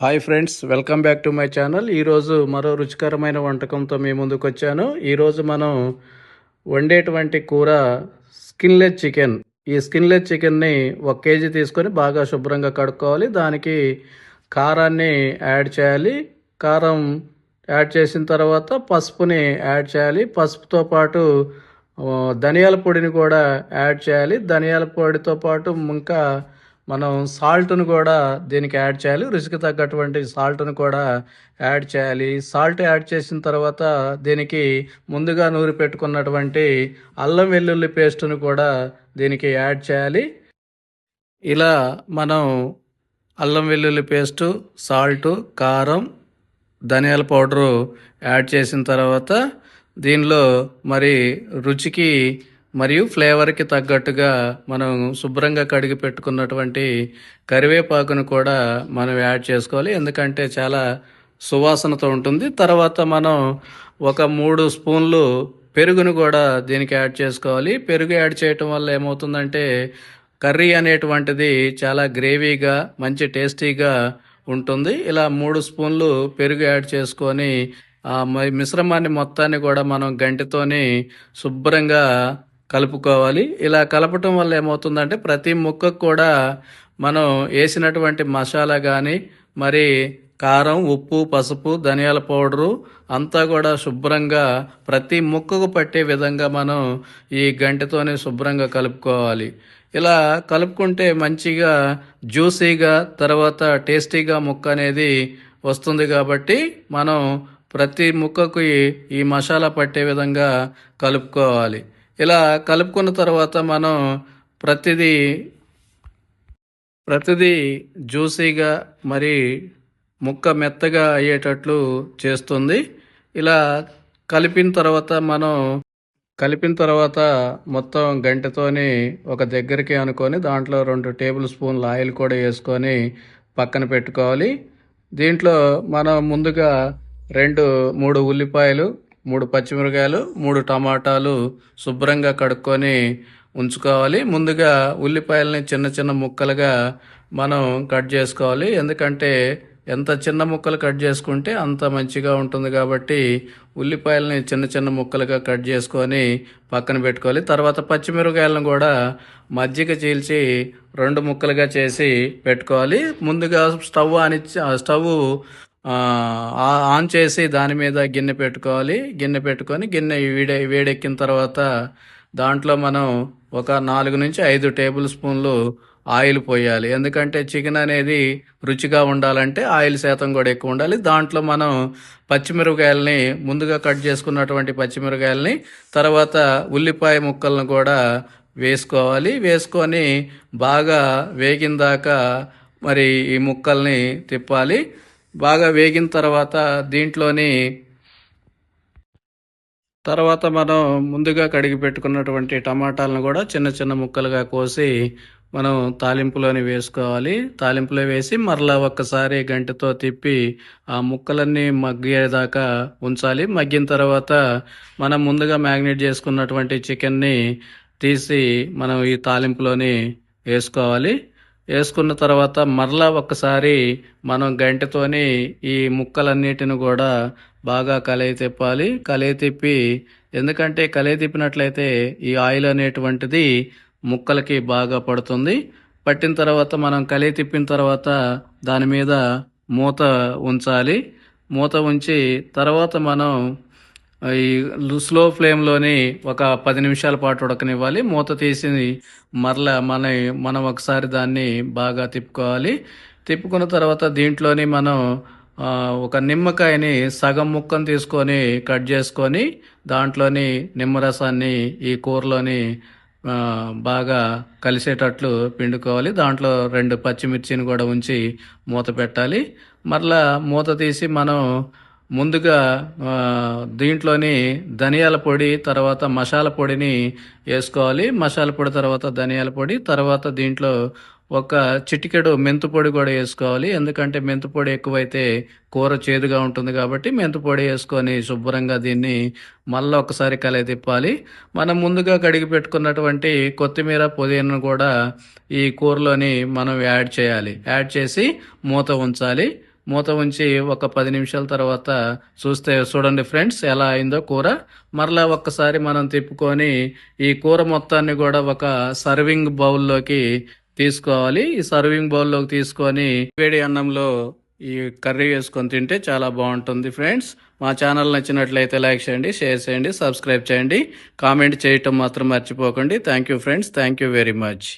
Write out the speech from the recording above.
Hi friends welcome back to my channel. ఈరోజు మరో రుచికరమైన వంటకంతో మీ ముందుకు వచ్చాను. ఈరోజు మనం వండేటువంటి కూర స్కిన్లెస్ చికెన్. ఈ స్కిన్లెస్ చికెన్ని ఒక కేజీ తీసుకొని బాగా శుభ్రంగా కడుక్కోవాలి. దానికి కారాన్ని యాడ్ చేయాలి. కారం యాడ్ చేసిన తర్వాత పసుపుని యాడ్ చేయాలి. పసుపుతో పాటు ధనియాల పొడిని కూడా యాడ్ చేయాలి. ధనియాల పొడితో పాటు ఇంకా మనం సాల్ట్ను కూడా దీనికి యాడ్ చేయాలి. రుచికి తగ్గటువంటి సాల్ట్ను కూడా యాడ్ చేయాలి. సాల్ట్ యాడ్ చేసిన తర్వాత దీనికి ముందుగా నూరి పెట్టుకున్నటువంటి అల్లం వెల్లుల్లి పేస్ట్ను కూడా దీనికి యాడ్ చేయాలి. ఇలా మనం అల్లం వెల్లుల్లి పేస్టు సాల్టు కారం ధనియాల పౌడరు యాడ్ చేసిన తర్వాత దీనిలో మరి రుచికి మరియు ఫ్లేవర్కి తగ్గట్టుగా మనం శుభ్రంగా కడిగి పెట్టుకున్నటువంటి కరివేపాకును కూడా మనం యాడ్ చేసుకోవాలి. ఎందుకంటే చాలా సువాసనతో ఉంటుంది. తర్వాత మనం ఒక మూడు స్పూన్లు పెరుగును కూడా దీనికి యాడ్ చేసుకోవాలి. పెరుగు యాడ్ చేయటం వల్ల ఏమవుతుందంటే కర్రీ అనేటువంటిది చాలా గ్రేవీగా మంచి టేస్టీగా ఉంటుంది. ఇలా మూడు స్పూన్లు పెరుగు యాడ్ చేసుకొని ఆ మిశ్రమాన్ని మొత్తాన్ని కూడా మనం గంటితోని శుభ్రంగా కలుపుకోవాలి. ఇలా కలపటం వల్ల ఏమవుతుందంటే ప్రతి ముక్కకు కూడా మనం వేసినటువంటి మసాలా కానీ మరి కారం ఉప్పు పసుపు ధనియాల పౌడరు అంతా కూడా శుభ్రంగా ప్రతి ముక్కకు పట్టే విధంగా మనం ఈ గంటతోనే శుభ్రంగా కలుపుకోవాలి. ఇలా కలుపుకుంటే మంచిగా జ్యూసీగా తర్వాత టేస్టీగా ముక్క అనేది వస్తుంది కాబట్టి మనం ప్రతి ముక్కకు ఈ- ఈ మసాలా పట్టే విధంగా కలుపుకోవాలి. ఇలా కలుపుకున్న తర్వాత మనం ప్రతిదీ ప్రతిదీ జ్యూసీగా మరి ముక్క మెత్తగా అయ్యేటట్లు చేస్తుంది. ఇలా కలిపిన తర్వాత మనం కలిపిన తర్వాత మొత్తం గంటతోని ఒక దగ్గరికి అనుకొని దాంట్లో రెండు టేబుల్ స్పూన్ల ఆయిల్ కూడా వేసుకొని పక్కన పెట్టుకోవాలి. దీంట్లో మనం ముందుగా రెండు మూడు ఉల్లిపాయలు మూడు పచ్చిమిరకాయలు మూడు టమాటాలు శుభ్రంగా కడుక్కొని ఉంచుకోవాలి. ముందుగా ఉల్లిపాయలని చిన్న చిన్న ముక్కలుగా మనం కట్ చేసుకోవాలి. ఎందుకంటే ఎంత చిన్న ముక్కలు కట్ చేసుకుంటే అంత మంచిగా ఉంటుంది కాబట్టి ఉల్లిపాయలని చిన్న చిన్న ముక్కలుగా కట్ చేసుకొని పక్కన పెట్టుకోవాలి. తర్వాత పచ్చిమిరకాయలను కూడా మజ్జిగ చీల్చి రెండు ముక్కలుగా చేసి పెట్టుకోవాలి. ముందుగా స్టవ్ అని స్టవ్ ఆ, ఆన్ చేసి దాని మీద గిన్నె పెట్టుకోవాలి. గిన్నె పెట్టుకొని గిన్నె వేడే వేడెక్కిన తర్వాత దాంట్లో మనం ఒక నాలుగు నుంచి ఐదు టేబుల్ స్పూన్లు ఆయిల్ పోయాలి. ఎందుకంటే చికెన్ అనేది రుచిగా ఉండాలంటే ఆయిల్ శాతం కూడా ఎక్కువ ఉండాలి. దాంట్లో మనం పచ్చిమిరపకాయలని ముందుగా కట్ చేసుకున్నటువంటి పచ్చిమిరపకాయలని తర్వాత ఉల్లిపాయ ముక్కలను కూడా వేసుకోవాలి. వేసుకొని బాగా వేగిన దాకా మరి ఈ ముక్కల్ని తిప్పాలి. బాగా వేగిన తర్వాత దీంట్లోని తర్వాత మనం ముందుగా కడిగి పెట్టుకున్నటువంటి టమాటాలను కూడా చిన్న చిన్న ముక్కలుగా కోసి మనం తాలింపులోని వేసుకోవాలి. తాలింపులో వేసి మరలా ఒక్కసారి గంటతో తిప్పి ఆ ముక్కలన్నీ మగ్గేదాకా ఉంచాలి. మగ్గిన తర్వాత మనం ముందుగా మ్యాగ్నేట్ చేసుకున్నటువంటి చికెన్ని తీసి మనం ఈ తాలింపులోని వేసుకోవాలి. వేసుకున్న తర్వాత మరలా ఒక్కసారి మనం గంటతోని ఈ ముక్కలన్నిటిని కూడా బాగా కలయి తిప్పాలి. కలయి తిప్పి ఎందుకంటే కలయి తిప్పినట్లయితే ఈ ఆయిల్ అనేటువంటిది ముక్కలకి బాగా పడుతుంది. పట్టిన తర్వాత మనం కలయి తిప్పిన తర్వాత దాని మీద మూత ఉంచాలి. మూత ఉంచి తర్వాత మనం ఈ స్లో ఫ్లేమ్లోని ఒక పది నిమిషాల పాటు ఉడకనివ్వాలి. మూత తీసి మరల మన మనం ఒకసారి దాన్ని బాగా తిప్పుకోవాలి. తిప్పుకున్న తర్వాత దీంట్లోని మనం ఒక నిమ్మకాయని సగం ముక్కను తీసుకొని కట్ చేసుకొని దాంట్లోని నిమ్మరసాన్ని ఈ కూరలోని బాగా కలిసేటట్లు పిండుకోవాలి. దాంట్లో రెండు పచ్చిమిర్చిని కూడా ఉంచి మూత పెట్టాలి. మరలా మూత తీసి మనం ముందుగా దీంట్లోని ధనియాల పొడి తర్వాత మసాల పొడిని వేసుకోవాలి. మసాల పొడి తర్వాత ధనియాల పొడి తర్వాత దీంట్లో ఒక చిటికెడు మెంతుపొడి కూడా వేసుకోవాలి. ఎందుకంటే మెంతుపొడి ఎక్కువైతే కూర చేదుగా ఉంటుంది కాబట్టి మెంతుపొడి వేసుకొని శుభ్రంగా దీన్ని మళ్ళీ ఒకసారి కలయి తిప్పాలి. మనం ముందుగా కడిగి పెట్టుకున్నటువంటి కొత్తిమీర పుదీనాను కూడా ఈ కూరలోని మనం యాడ్ చేయాలి. యాడ్ చేసి మూత ఉంచాలి. మూత ఉంచి ఒక పది నిమిషాల తర్వాత చూస్తే చూడండి ఫ్రెండ్స్ ఎలా అయిందో కూర. మరలా ఒక్కసారి మనం తిప్పుకొని ఈ కూర మొత్తాన్ని కూడా ఒక సర్వింగ్ బౌల్లోకి తీసుకోవాలి. ఈ సర్వింగ్ బౌల్లోకి తీసుకొని వేడి అన్నంలో ఈ కర్రీ వేసుకొని తింటే చాలా బాగుంటుంది ఫ్రెండ్స్. మా ఛానల్ నచ్చినట్లయితే లైక్ చేయండి షేర్ చేయండి సబ్స్క్రైబ్ చేయండి. కామెంట్ చేయటం మాత్రం మర్చిపోకండి. Thank you friends. Thank you very much.